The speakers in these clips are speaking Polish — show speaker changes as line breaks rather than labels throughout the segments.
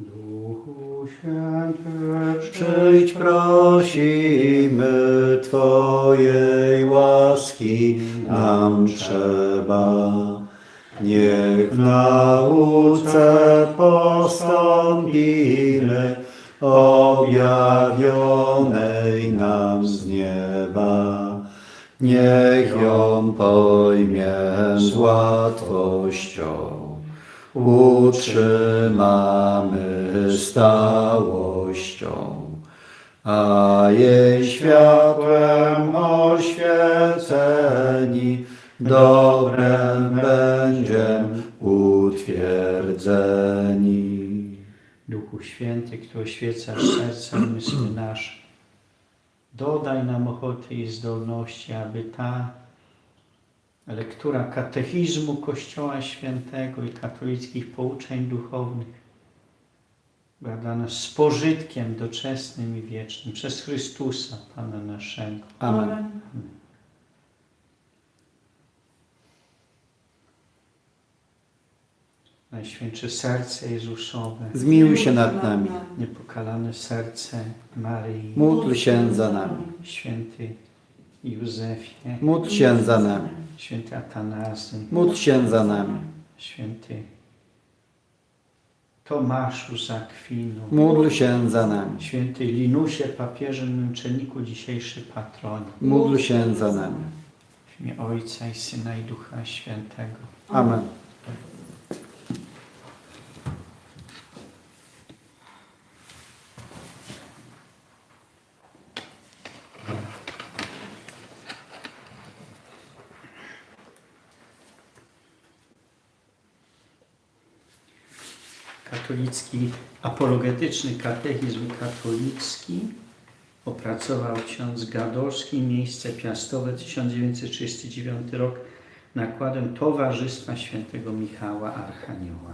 Duchu Święty,
Przyjdź prosimy Twojej łaski nam trzeba. Niech w nauce postąpimy objawionej nam z nieba. Niech ją pojmiemy z łatwością utrzymamy stałością, a jej światłem oświeceni, dobrem będziem utwierdzeni.
Duchu Święty, który oświecasz serce myśli nasze, dodaj nam ochoty i zdolności, aby ta lektura katechizmu Kościoła Świętego i katolickich pouczeń duchownych była dla nas spożytkiem doczesnym i wiecznym przez Chrystusa, Pana naszego.
Amen.
Najświętsze serce Jezusowe,
Zmiłuj się nad nami.
niepokalane serce Maryi,
Módl się za nami.
święty Józefie,
Módl się za nami.
Święty Atanazy,
Módl się za nami.
święty Tomaszu z Akwinu,
Módl się za nami.
święty Linusie, papieże męczenniku, dzisiejszy patronie.
Módl się za nami.
W imię Ojca i Syna i Ducha Świętego.
Amen.
Katolicki, apologetyczny katechizm katolicki opracował ksiądz Gadowski, miejsce piastowe, 1939 rok, nakładem Towarzystwa Świętego Michała Archanioła.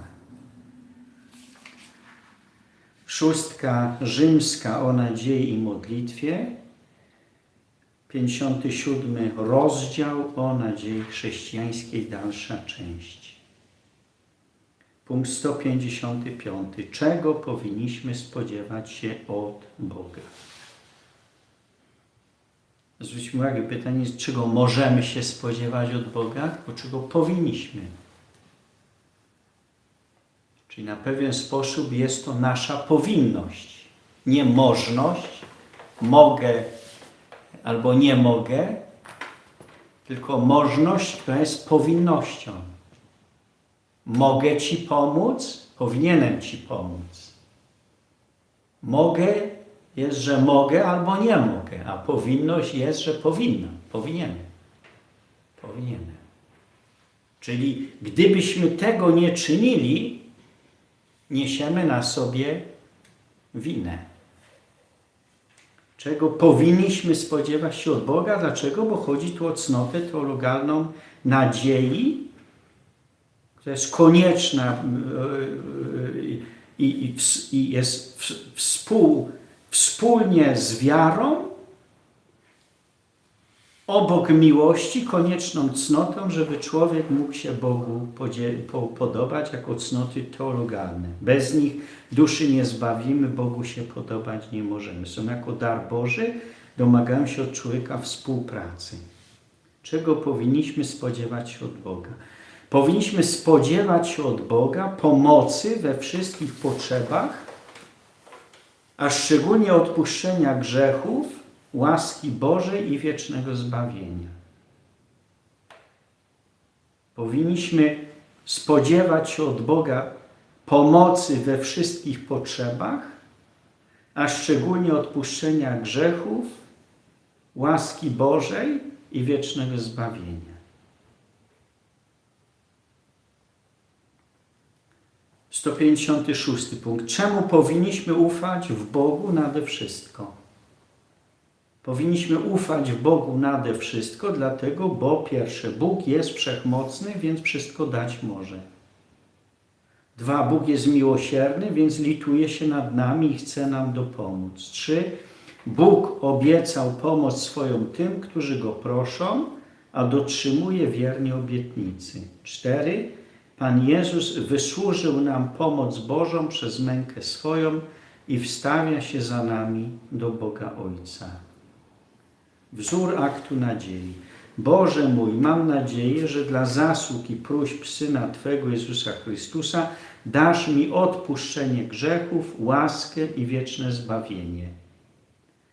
Szóstka rzymska o nadziei i modlitwie, 57 rozdział o nadziei chrześcijańskiej, dalsza część. Punkt 155. Czego powinniśmy spodziewać się od Boga? Zwróćmy uwagę, pytanie jest, czego możemy się spodziewać od Boga, tylko czego powinniśmy. Czyli na pewien sposób jest to nasza powinność. Nie możność, mogę albo nie mogę, tylko możność, która jest powinnością. Mogę Ci pomóc, powinienem Ci pomóc. Mogę jest, że mogę albo nie mogę, a powinność jest, że powinnam, powinienem. Powinienem. Czyli gdybyśmy tego nie czynili, niesiemy na sobie winę. Czego powinniśmy spodziewać się od Boga? Dlaczego? Bo chodzi tu o cnotę teologalną nadziei, która jest konieczna yy, yy, i, i, i jest współ, wspólnie z wiarą, obok miłości, konieczną cnotą, żeby człowiek mógł się Bogu podobać jako cnoty teologalne. Bez nich duszy nie zbawimy, Bogu się podobać nie możemy. Są jako dar Boży, domagają się od człowieka współpracy. Czego powinniśmy spodziewać się od Boga? Powinniśmy spodziewać się od Boga pomocy we wszystkich potrzebach, a szczególnie odpuszczenia grzechów, łaski Bożej i wiecznego zbawienia. Powinniśmy spodziewać się od Boga pomocy we wszystkich potrzebach, a szczególnie odpuszczenia grzechów, łaski Bożej i wiecznego zbawienia. 156 punkt. Czemu powinniśmy ufać w Bogu nade wszystko? Powinniśmy ufać w Bogu nade wszystko, dlatego, bo pierwsze, Bóg jest wszechmocny, więc wszystko dać może. Dwa, Bóg jest miłosierny, więc lituje się nad nami i chce nam dopomóc. Trzy, Bóg obiecał pomoc swoją tym, którzy Go proszą, a dotrzymuje wiernie obietnicy. Cztery, Pan Jezus wysłużył nam pomoc Bożą przez mękę swoją i wstawia się za nami do Boga Ojca. Wzór aktu nadziei. Boże mój, mam nadzieję, że dla zasług i próśb Syna Twego Jezusa Chrystusa dasz mi odpuszczenie grzechów, łaskę i wieczne zbawienie.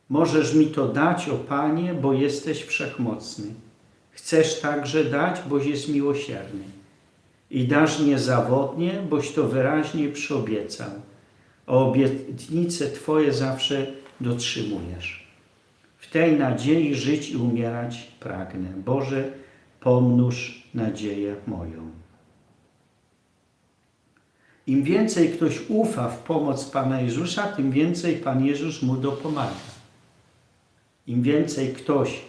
Możesz mi to dać, o Panie, bo jesteś wszechmocny. Chcesz także dać, boś jest miłosierny. I dasz niezawodnie, boś to wyraźnie przyobiecał. A obietnice Twoje zawsze dotrzymujesz. W tej nadziei żyć i umierać pragnę. Boże, pomnóż nadzieję moją. Im więcej ktoś ufa w pomoc Pana Jezusa, tym więcej Pan Jezus mu dopomaga. Im więcej ktoś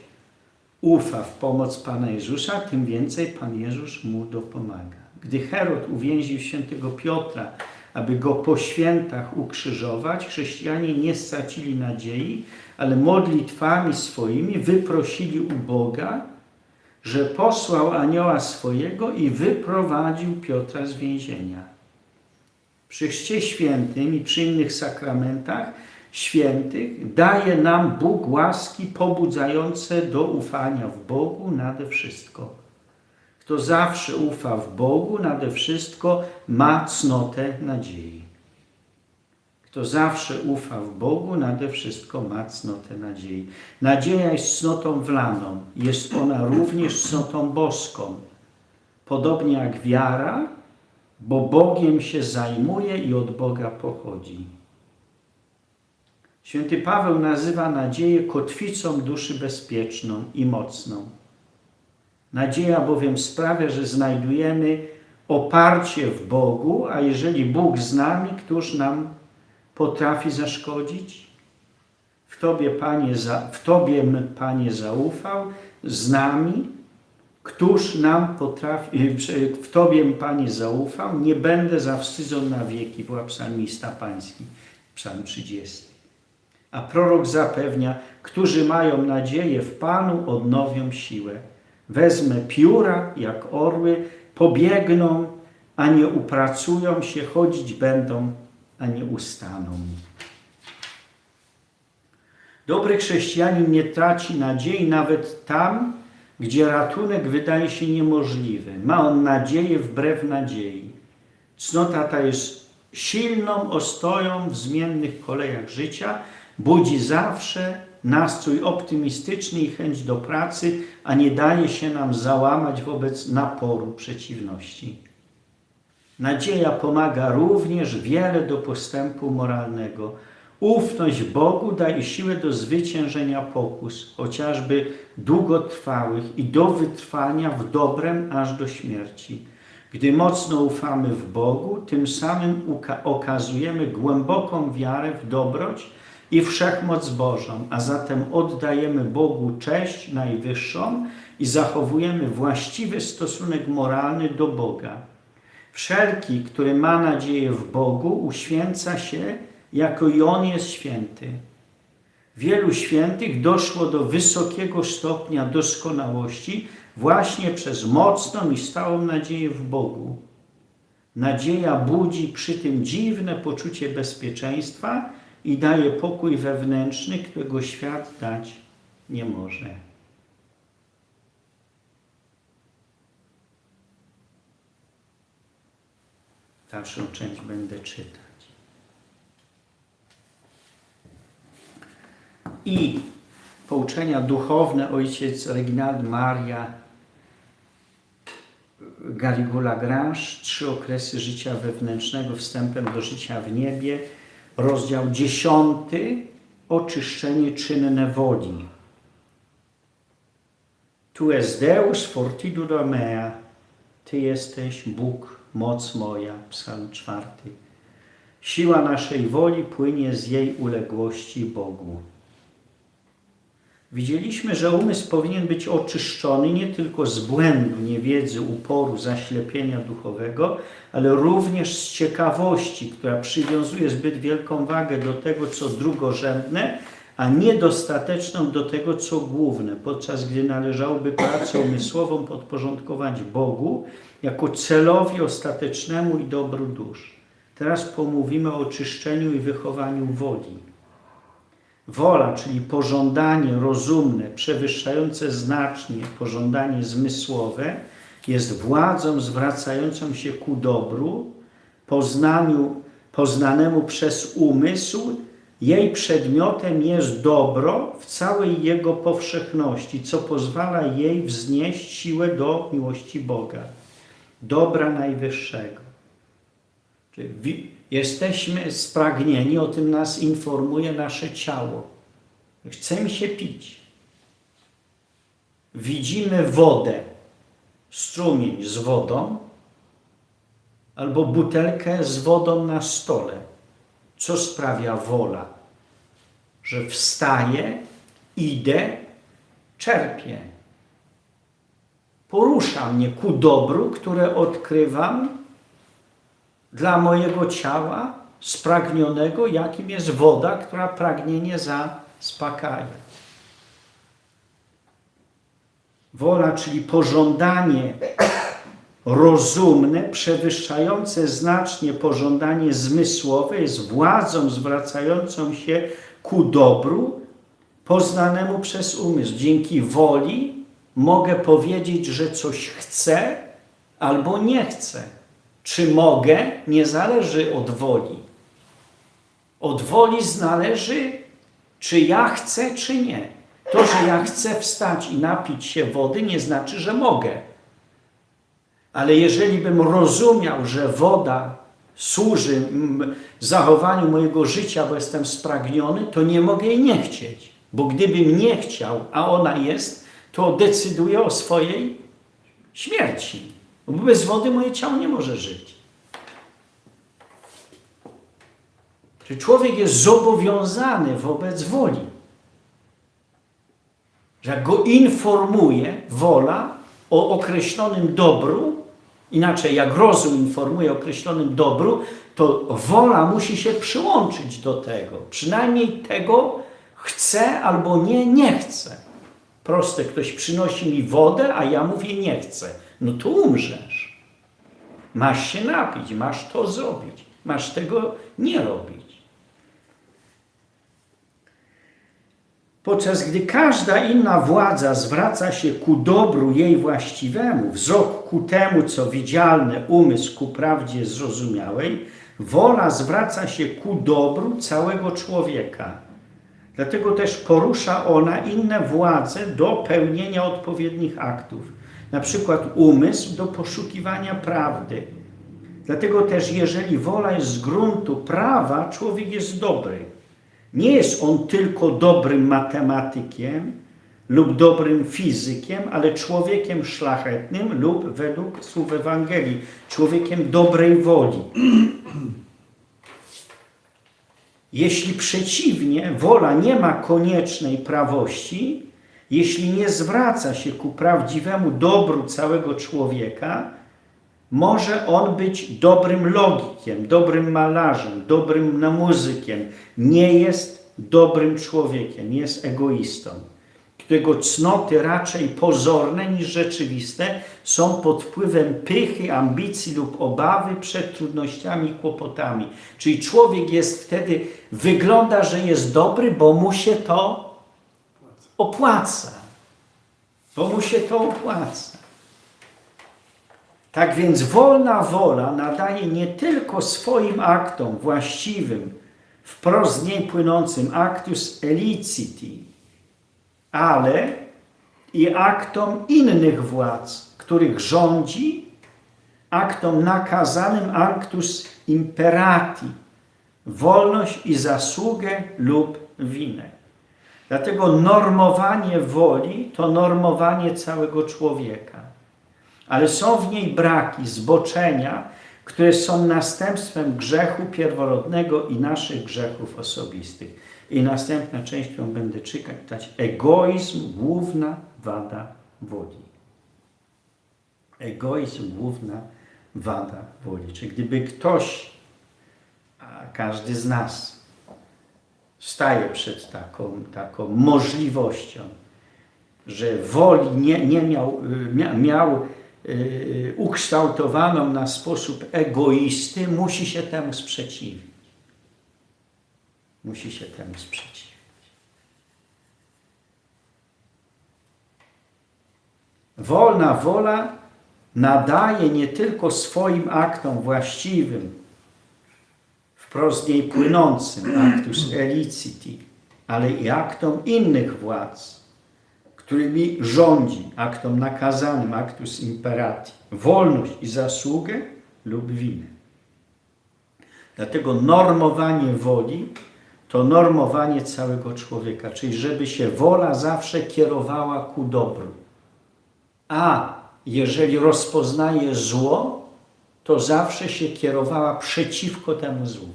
ufa w pomoc Pana Jezusa, tym więcej Pan Jezus mu dopomaga. Gdy Herod uwięził świętego Piotra, aby go po świętach ukrzyżować, chrześcijanie nie stracili nadziei, ale modlitwami swoimi wyprosili u Boga, że posłał anioła swojego i wyprowadził Piotra z więzienia. Przy chrzcie świętym i przy innych sakramentach świętych daje nam Bóg łaski pobudzające do ufania w Bogu nade wszystko. Kto zawsze ufa w Bogu nade wszystko, ma cnotę nadziei. Kto zawsze ufa w Bogu, nade wszystko ma cnotę nadziei. Nadzieja jest cnotą wlaną, jest ona również cnotą boską. Podobnie jak wiara, bo Bogiem się zajmuje i od Boga pochodzi. Święty Paweł nazywa nadzieję kotwicą duszy bezpieczną i mocną. Nadzieja bowiem sprawia, że znajdujemy oparcie w Bogu, a jeżeli Bóg z nami, któż nam potrafi zaszkodzić? W Tobie, Panie, za, w Tobie, Panie, zaufał, z nami, któż nam potrafi, w Tobie, Panie, zaufał, nie będę zawstydzony na wieki, była psalmista pański, psalm 30. A prorok zapewnia, którzy mają nadzieję w Panu, odnowią siłę. Wezmę pióra jak orły, pobiegną, a nie upracują się, chodzić będą, a nie ustaną. Dobry chrześcijanin nie traci nadziei nawet tam, gdzie ratunek wydaje się niemożliwy. Ma on nadzieję wbrew nadziei. Cnota ta jest silną ostoją w zmiennych kolejach życia, budzi zawsze nastrój optymistyczny i chęć do pracy, a nie daje się nam załamać wobec naporu przeciwności. Nadzieja pomaga również wiele do postępu moralnego. Ufność Bogu daje siłę do zwyciężenia pokus, chociażby długotrwałych i do wytrwania w dobrem aż do śmierci. Gdy mocno ufamy w Bogu, tym samym okazujemy głęboką wiarę w dobroć i wszechmoc Bożą, a zatem oddajemy Bogu cześć najwyższą i zachowujemy właściwy stosunek moralny do Boga. Wszelki, który ma nadzieję w Bogu, uświęca się, jako i On jest święty. Wielu świętych doszło do wysokiego stopnia doskonałości właśnie przez mocną i stałą nadzieję w Bogu. Nadzieja budzi przy tym dziwne poczucie bezpieczeństwa i daje pokój wewnętrzny, którego świat dać nie może. Dalszą część będę czytać. I pouczenia duchowne ojciec Reginald Maria Galigula Grange, trzy okresy życia wewnętrznego wstępem do życia w niebie, rozdział dziesiąty, oczyszczenie czynne woli. Tu jest Deus fortitudo mea, Ty jesteś Bóg, moc moja, psalm czwarty. Siła naszej woli płynie z jej uległości Bogu. Widzieliśmy, że umysł powinien być oczyszczony nie tylko z błędu, niewiedzy, uporu, zaślepienia duchowego, ale również z ciekawości, która przywiązuje zbyt wielką wagę do tego, co drugorzędne, a niedostateczną do tego, co główne, podczas gdy należałoby pracę umysłową podporządkować Bogu jako celowi ostatecznemu i dobru dusz. Teraz pomówimy o oczyszczeniu i wychowaniu woli. Wola, czyli pożądanie rozumne, przewyższające znacznie pożądanie zmysłowe, jest władzą zwracającą się ku dobru, poznaniu, poznanemu przez umysł. Jej przedmiotem jest dobro w całej jego powszechności, co pozwala jej wznieść siłę do miłości Boga, dobra najwyższego. Czyli jesteśmy spragnieni, o tym nas informuje nasze ciało. Chcemy się pić. Widzimy wodę, strumień z wodą, albo butelkę z wodą na stole. Co sprawia wola? Że wstaję, idę, czerpię. Porusza mnie ku dobru, które odkrywam dla mojego ciała spragnionego, jakim jest woda, która pragnienie zaspokaja. Wola, czyli pożądanie rozumne, przewyższające znacznie pożądanie zmysłowe, jest władzą zwracającą się ku dobru, poznanemu przez umysł. Dzięki woli mogę powiedzieć, że coś chcę albo nie chcę. Czy mogę, nie zależy od woli. Od woli zależy, czy ja chcę, czy nie. To, że ja chcę wstać i napić się wody, nie znaczy, że mogę. Ale jeżeli bym rozumiał, że woda służy zachowaniu mojego życia, bo jestem spragniony, to nie mogę jej nie chcieć. Bo gdybym nie chciał, a ona jest, to decyduję o swojej śmierci. Bo bez wody moje ciało nie może żyć. Czy człowiek jest zobowiązany wobec woli? Że go informuje wola o określonym dobru, inaczej jak rozum informuje o określonym dobru, to wola musi się przyłączyć do tego. Przynajmniej tego chce albo nie, nie chce. Proste, ktoś przynosi mi wodę, a ja mówię nie chcę. No to umrzesz. Masz się napić, masz to zrobić. Masz tego nie robić. Podczas gdy każda inna władza zwraca się ku dobru jej właściwemu, wzrok ku temu, co widzialne, umysł ku prawdzie zrozumiałej, wola zwraca się ku dobru całego człowieka. Dlatego też porusza ona inne władze do pełnienia odpowiednich aktów, na przykład umysł do poszukiwania prawdy. Dlatego też, jeżeli wola jest z gruntu prawa, człowiek jest dobry. Nie jest on tylko dobrym matematykiem lub dobrym fizykiem, ale człowiekiem szlachetnym lub według słów Ewangelii, człowiekiem dobrej woli. Jeśli przeciwnie, wola nie ma koniecznej prawości, jeśli nie zwraca się ku prawdziwemu dobru całego człowieka, może on być dobrym logikiem, dobrym malarzem, dobrym muzykiem. Nie jest dobrym człowiekiem, jest egoistą, którego cnoty raczej pozorne niż rzeczywiste są pod wpływem pychy, ambicji lub obawy przed trudnościami i kłopotami. Czyli człowiek jest wtedy, wygląda, że jest dobry, bo mu się to opłaca. Bo mu się to opłaca. Tak więc wolna wola nadaje nie tylko swoim aktom właściwym, wprost z niej płynącym actus eliciti, ale i aktom innych władz, których rządzi, aktom nakazanym actus imperati, wolność i zasługę lub winę. Dlatego normowanie woli to normowanie całego człowieka ale są w niej braki, zboczenia, które są następstwem grzechu pierworodnego i naszych grzechów osobistych. I następna część, którą będę czytać, egoizm, główna wada woli. Egoizm, główna wada woli. Czy gdyby ktoś, a każdy z nas, staje przed taką, taką możliwością, że woli nie, nie miał, y, mia, miał ukształtowaną na sposób egoisty, musi się temu sprzeciwić. Musi się temu sprzeciwić. Wolna wola nadaje nie tylko swoim aktom właściwym, wprost niej płynącym, actus eliciti, ale i aktom innych władz, którymi rządzi, aktom nakazanym, actus imperati, wolność i zasługę lub winę. Dlatego normowanie woli to normowanie całego człowieka, czyli żeby się wola zawsze kierowała ku dobru. A jeżeli rozpoznaje zło, to zawsze się kierowała przeciwko temu złu.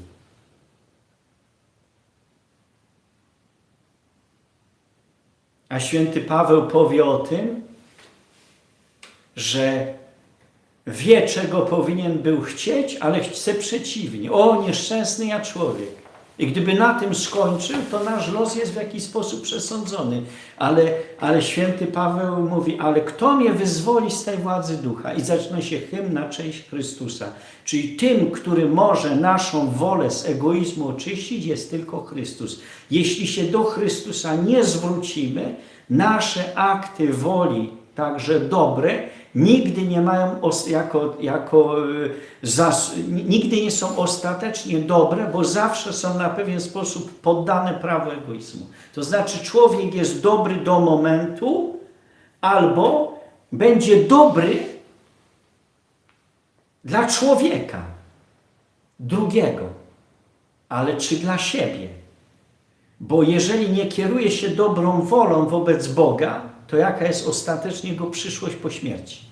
A święty Paweł powie o tym, że wie, czego powinien był chcieć, ale chce przeciwnie. O, nieszczęsny ja człowiek. I gdyby na tym skończył, to nasz los jest w jakiś sposób przesądzony. Ale, ale święty Paweł mówi, ale kto mnie wyzwoli z tej władzy ducha? I zaczyna się hymn na cześć Chrystusa. Czyli tym, który może naszą wolę z egoizmu oczyścić, jest tylko Chrystus. Jeśli się do Chrystusa nie zwrócimy, nasze akty woli, także dobre, nigdy nie mają jako, jako y, zas- nigdy nie są ostatecznie dobre, bo zawsze są na pewien sposób poddane prawu egoizmu. To znaczy człowiek jest dobry do momentu, albo będzie dobry dla człowieka drugiego, ale czy dla siebie? Bo jeżeli nie kieruje się dobrą wolą wobec Boga, to jaka jest ostatecznie jego przyszłość po śmierci?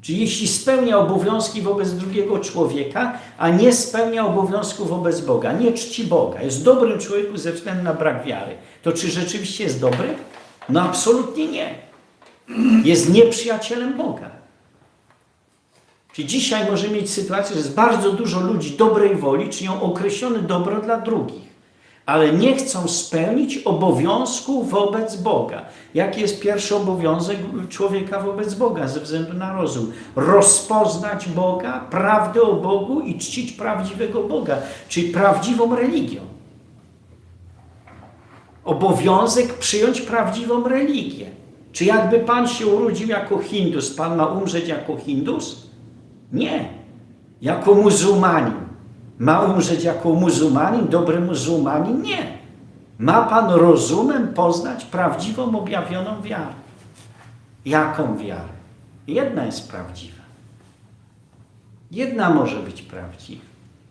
Czyli jeśli spełnia obowiązki wobec drugiego człowieka, a nie spełnia obowiązków wobec Boga, nie czci Boga, jest dobrym człowiekiem ze względu na brak wiary, to czy rzeczywiście jest dobry? No absolutnie nie. Jest nieprzyjacielem Boga. Czyli dzisiaj możemy mieć sytuację, że jest bardzo dużo ludzi dobrej woli, czynią określone dobro dla drugich, ale nie chcą spełnić obowiązku wobec Boga. Jaki jest pierwszy obowiązek człowieka wobec Boga ze względu na rozum? Rozpoznać Boga, prawdę o Bogu i czcić prawdziwego Boga, czyli prawdziwą religią. Obowiązek przyjąć prawdziwą religię. Czy jakby Pan się urodził jako Hindus, Pan ma umrzeć jako Hindus? Nie. Jako muzułmanin. Ma umrzeć jako muzułmanin, dobry muzułmanin? Nie. Ma Pan rozumem poznać prawdziwą, objawioną wiarę. Jaką wiarę? Jedna jest prawdziwa. Jedna może być prawdziwa.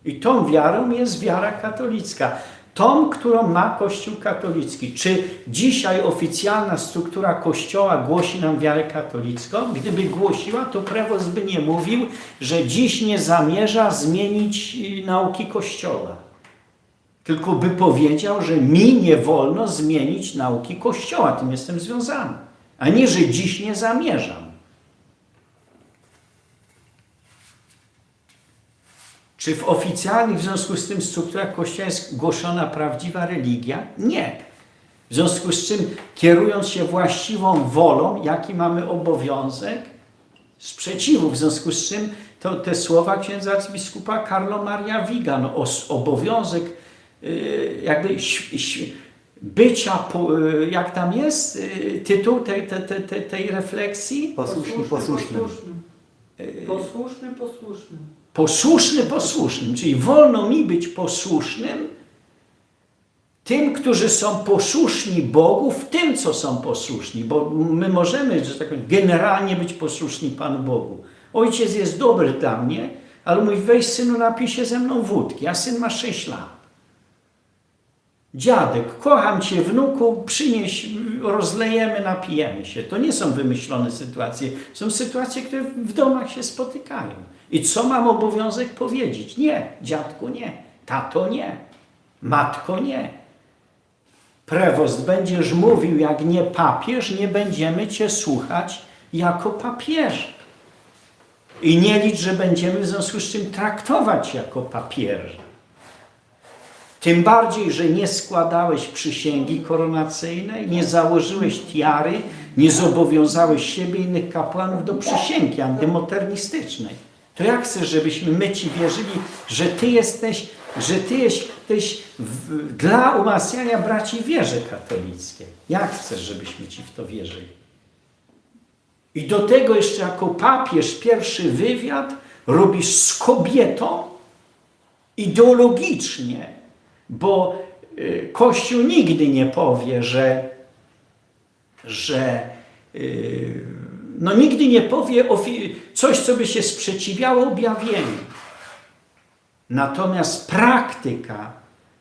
I tą wiarą jest wiara katolicka. Tą, którą ma Kościół katolicki. Czy dzisiaj oficjalna struktura Kościoła głosi nam wiarę katolicką? Gdyby głosiła, to prewost by nie mówił, że dziś nie zamierza zmienić y, nauki Kościoła. Tylko by powiedział, że mi nie wolno zmienić nauki Kościoła. Tym jestem związany. A nie, że dziś nie zamierzam. Czy w oficjalnych w związku z tym strukturach Kościoła jest głoszona prawdziwa religia? Nie. W związku z czym, kierując się właściwą wolą, jaki mamy obowiązek? Sprzeciwu. W związku z czym to te słowa księdza arcybiskupa Carlo Maria Viga, no, obowiązek yy, jakby bycia, po, yy, jak tam jest yy, tytuł tej, tej, tej, tej, tej refleksji?
Posłuszny, posłuszny.
Posłuszny, posłuszny.
Posłuszny posłusznym, czyli wolno mi być posłusznym tym, którzy są posłuszni Bogu w tym, co są posłuszni, bo my możemy, że tak powiem, generalnie być posłuszni Panu Bogu. Ojciec jest dobry dla mnie, ale mówi, weź synu, napij się ze mną wódki, a syn ma 6 lat. Dziadek, kocham cię, wnuku, przynieś, rozlejemy, napijemy się. To nie są wymyślone sytuacje. Są sytuacje, które w domach się spotykają. I co mam obowiązek powiedzieć? Nie, dziadku nie, tato nie, matko nie. Prewost, będziesz mówił jak nie papież, nie będziemy cię słuchać jako papieża. I nie licz, że będziemy w związku z czym traktować jako papieża. Tym bardziej, że nie składałeś przysięgi koronacyjnej, nie założyłeś tiary, nie zobowiązałeś siebie i innych kapłanów do przysięgi antymodernistycznej. To jak chcesz, żebyśmy my Ci wierzyli, że Ty jesteś, że Ty jesteś w, dla umacniania braci wierze katolickiej? Jak chcesz, żebyśmy Ci w to wierzyli? I do tego jeszcze jako papież pierwszy wywiad robisz z kobietą ideologicznie, bo y, Kościół nigdy nie powie, że, że y, no nigdy nie powie coś, co by się sprzeciwiało objawieniu. Natomiast praktyka,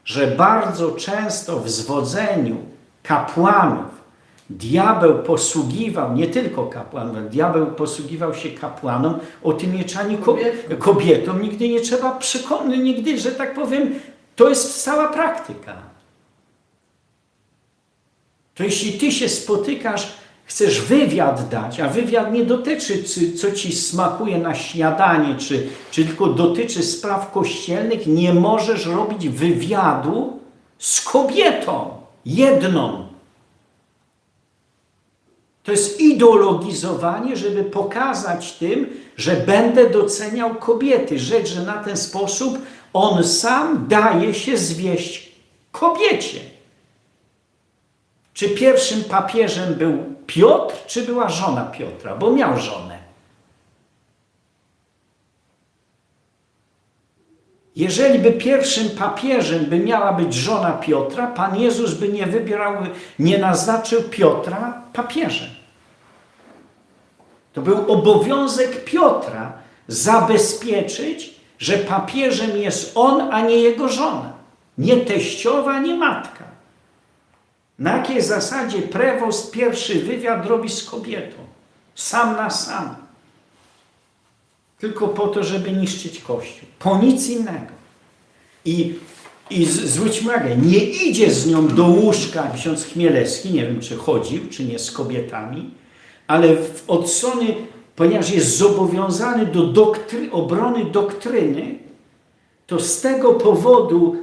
że bardzo często w zwodzeniu kapłanów diabeł posługiwał, nie tylko kapłanom, ale diabeł posługiwał się kapłanom, o tym mieczaniu ko-
Kobietom.
kobietom nigdy nie trzeba przekonać, nigdy, że tak powiem, to jest stała praktyka. To jeśli ty się spotykasz, chcesz wywiad dać, a wywiad nie dotyczy, czy- co ci smakuje na śniadanie, czy, czy tylko dotyczy spraw kościelnych, nie możesz robić wywiadu z kobietą, jedną. To jest ideologizowanie, żeby pokazać tym, że będę doceniał kobiety. Rzecz, że na ten sposób on sam daje się zwieść kobiecie. Czy pierwszym papieżem był Piotr, czy była żona Piotra? Bo miał żonę. Jeżeli by pierwszym papieżem by miała być żona Piotra, Pan Jezus by nie wybierał, nie naznaczył Piotra papieżem. To był obowiązek Piotra zabezpieczyć, że papieżem jest on, a nie jego żona. Nie teściowa, nie matka. Na jakiej zasadzie prewost pierwszy wywiad robi z kobietą? Sam na sam. Tylko po to, żeby niszczyć Kościół. Po nic innego. I, i z, zwróćmy uwagę, nie idzie z nią do łóżka ksiądz Chmielewski, nie wiem czy chodził, czy nie z kobietami, ale w, od ponieważ jest zobowiązany do doktry, obrony doktryny, to z tego powodu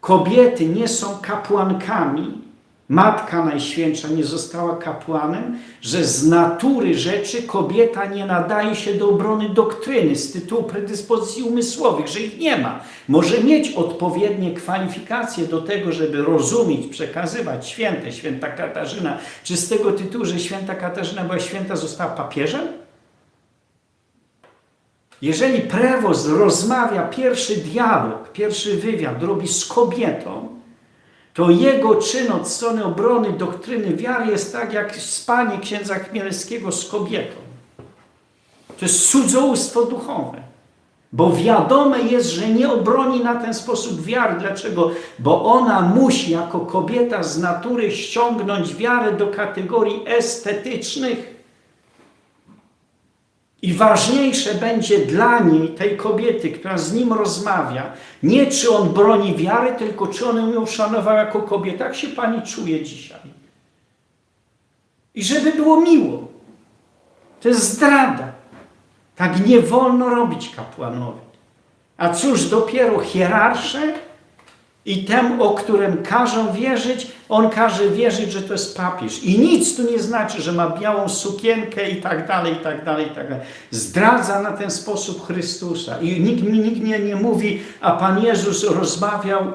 kobiety nie są kapłankami, Matka Najświętsza nie została kapłanem, że z natury rzeczy kobieta nie nadaje się do obrony doktryny z tytułu predyspozycji umysłowych, że ich nie ma. Może mieć odpowiednie kwalifikacje do tego, żeby rozumieć, przekazywać święte, święta Katarzyna, czy z tego tytułu, że święta Katarzyna była święta, została papieżem? Jeżeli prewost rozmawia, pierwszy dialog, pierwszy wywiad robi z kobietą, to jego czyn od strony obrony doktryny wiary jest tak jak spanie księdza Chmielewskiego z kobietą. To jest cudzołóstwo duchowe. Bo wiadome jest, że nie obroni na ten sposób wiary. Dlaczego? Bo ona musi jako kobieta z natury ściągnąć wiarę do kategorii estetycznych. I ważniejsze będzie dla niej, tej kobiety, która z nim rozmawia, nie czy on broni wiary, tylko czy on ją uszanował jako kobieta. Jak się pani czuje dzisiaj? I żeby było miło. To jest zdrada. Tak nie wolno robić kapłanowi. A cóż dopiero hierarsze i temu, o którym każą wierzyć, on każe wierzyć, że to jest papież. I nic tu nie znaczy, że ma białą sukienkę i tak dalej, i tak dalej, i tak dalej. Zdradza na ten sposób Chrystusa. I nikt nikt nie, nie mówi, a Pan Jezus rozmawiał,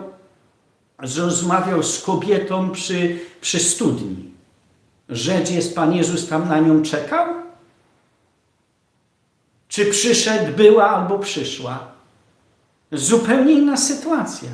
rozmawiał z kobietą przy, przy studni. Rzecz jest, Pan Jezus tam na nią czekał? Czy przyszedł, była albo przyszła? Zupełnie inna sytuacja.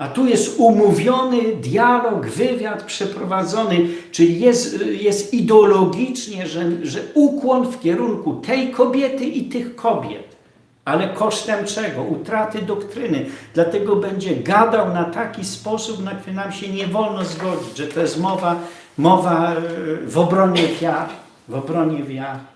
A tu jest umówiony dialog, wywiad przeprowadzony, czyli jest, jest ideologicznie, że, że ukłon w kierunku tej kobiety i tych kobiet. Ale kosztem czego? Utraty doktryny. Dlatego będzie gadał na taki sposób, na który nam się nie wolno zgodzić, że to jest mowa, mowa e, w obronie wiary. W obronie wiary.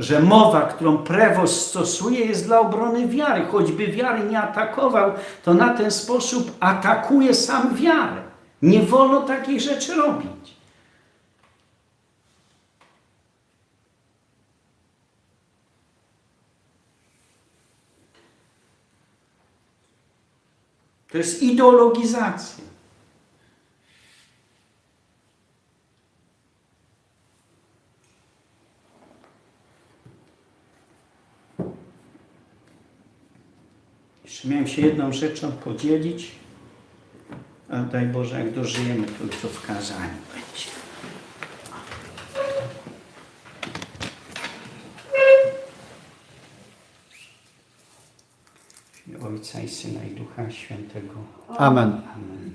że mowa,
którą prewost stosuje, jest dla obrony wiary. Choćby wiary nie atakował, to na ten sposób atakuje sam wiarę. Nie wolno takich rzeczy robić. To jest ideologizacja. Jeszcze miałem się jedną rzeczą podzielić. A daj Boże, jak dożyjemy, to już to w kazaniu będzie. Ojca i Syna i Ducha Świętego.
Amen.
Amen.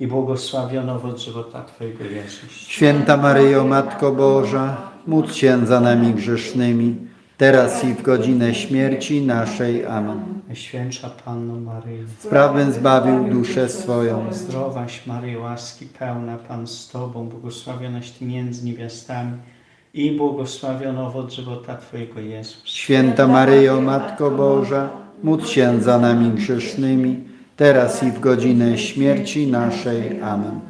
i błogosławiony owoc żywota Twojego Jezus.
Święta Maryjo, Matko Boża, módl się za nami grzesznymi, teraz i w godzinę śmierci naszej. Amen.
Najświętsza Panno Maryjo,
Sprawny zbawił duszę swoją.
Zdrowaś Maryjo, łaski pełna Pan z Tobą, błogosławionaś Ty między niewiastami i błogosławiony owoc żywota Twojego Jezus.
Święta Maryjo, Matko Boża, módl się za nami grzesznymi, teraz i w godzinę śmierci naszej. Amen.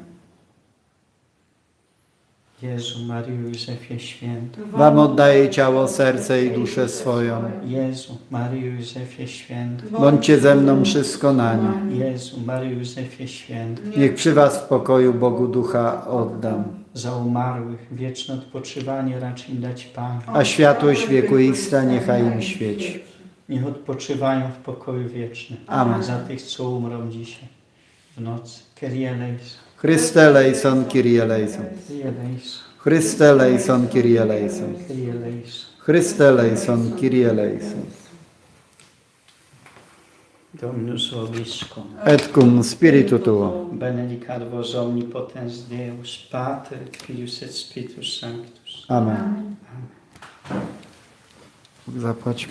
Jezu, Maryjo, Józefie Święty.
Wam oddaję ciało, serce i duszę swoją.
Jezu, Maryjo, Józefie Święty.
Bądźcie ze mną wszystko na nie.
Jezu, Maryjo, Józefie Święty.
Niech przy was w pokoju Bogu ducha oddam.
Za umarłych wieczne odpoczywanie racz im dać Pan.
A światłość wieku Ista niechaj im świeci.
Niech odpoczywają w pokoju wiecznym.
Amen.
Za tych, co umrą dzisiaj w nocy. Kyrie eleison.
Chryste Kyrie eleison.
Kyrie eleison.
Chryste Kyrie eleison.
Kyrie eleison.
Chryste Kyrie eleison.
Dominus vobiscum.
Et cum spiritu tuo.
Benedicat vos omnipotens Deus, Pater, Filius et Spiritus Sanctus.
Amen. Zapłać